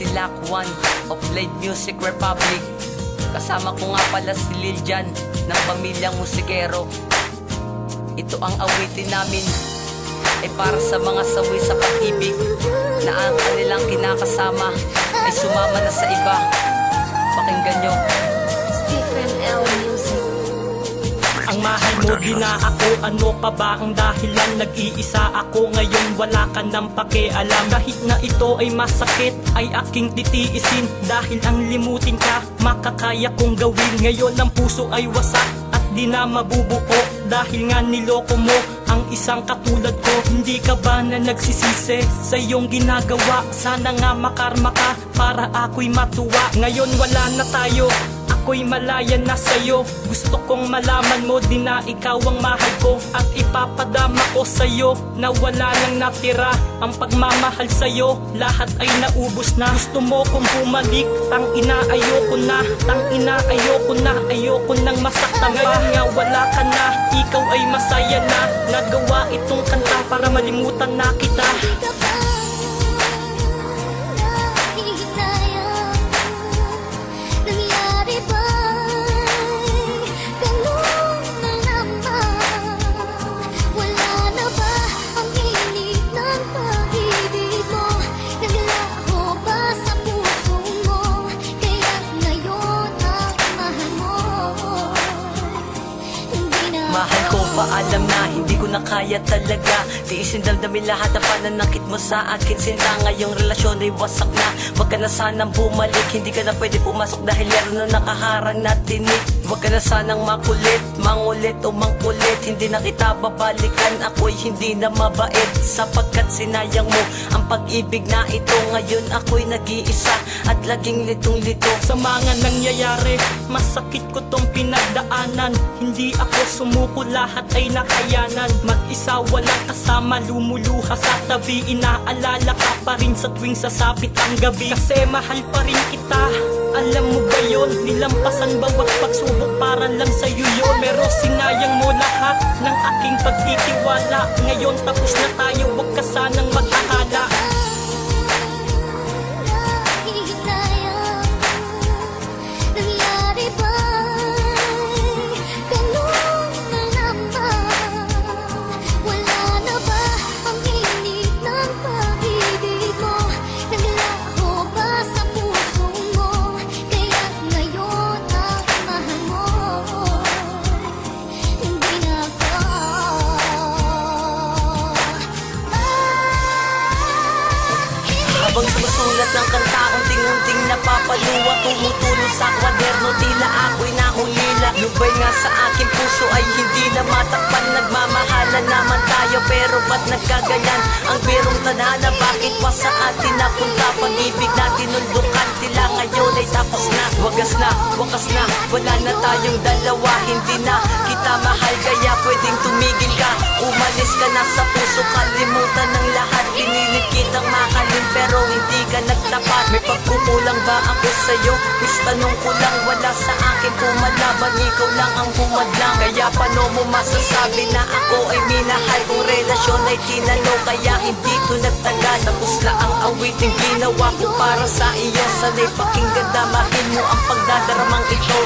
si Lac One of Blade Music Republic. Kasama ko nga pala si Liljan ng pamilyang musikero. Ito ang awitin namin. Ay para sa mga sawi sa pag-ibig na ang kanilang kinakasama ay sumama na sa iba. Pakinggan nyo Ang mahal mo ako. Ano pa ba ang dahilan? Nag-iisa ako ngayon. Wala ka nang pakialam. Kahit na ito ay masakit Ay aking titiisin. Dahil ang limutin ka Makakaya kong gawin. Ngayon ang puso ay wasak At di na mabubuo. Dahil nga niloko mo ang isang katulad ko. Hindi ka ba na nagsisisi sa iyong ginagawa? Sana nga makarma ka para ako'y matuwa. Ngayon wala na tayo Ako'y malaya na sa'yo. Gusto kong malaman mo din na ikaw ang mahal ko. At ipapadama ko sa'yo Na wala nang natira Ang pagmamahal sa'yo. Lahat ay naubos na. Gusto mo kong bumalik. Tang ina ayoko na. Tang ina ayoko na. Ayoko nang masaktan pa. Nga wala ka na. Ikaw ay masaya na. Nagawa itong kanta para malimutan na kita Mahal ko pa alam na hindi ko na kaya talaga. Tiisin damdamin lahat ng pananakit mo sa akin. Sinta ngayong relasyon ay wasak na. Huwag ka na sanang bumalik. Hindi ka na pwede pumasok dahil meron na nakaharang na tinik Huwag ka na sanang makulit. Mangulit o mangkulit. Hindi na kita babalikan. Ako'y hindi na mabait. Sapagkat sinayang mo Ang pag-ibig na ito. Ngayon ako'y nag-iisa At laging litong-lito. Sa mga nangyayari Masakit ko tong pinagdaanan. Hindi ako sumuko lahat ay nakayanan. Mag-isa walang kasama. Lumuluha sa tabi. Inaalala ka pa rin sa tuwing sasapit ang gabi. Kasi mahal pa rin kita. Alam mo ba yun? Nilampasan bawat pagsubok para lang sa'yo yun. Pero sinayang mo lahat ng aking pagtitiwala. Ngayon tapos na tayo. Huwag ka sanang mag-akala Habang sumusulat ng kanta Unting-unting napapaluwa Tumutulo sa kwaderno Tila ako'y naulila Lubay nga sa aking puso ay hindi na matakpan Nagmamahalan naman tayo Pero ba't nagkaganyan Ang birong tadhana Bakit pa sa atin napunta? Pag-ibig natin nundukan Tila ngayon ay tapos na. Wagas na, wakas na Wala na tayong dalawa Hindi na kita mahal Kaya pwedeng tumigil ka. Umalis ka na sa puso Kalimutan ng lahat Pinilit kitang mahalin Pero hindi ka nagtapat May pagkukulang ba ako sa'yo? Is tanong ko lang. Wala sa akin kumalaban Ikaw lang ang humadlang. Kaya paano mo masasabi na ako ay minahal? Kung relasyon ay tinalo Kaya hindi to nagtagal. Tapos na ang awiting ginawa ko para sa iyo. Sana'y pakinggan damahin mo ang pagdadaramang ito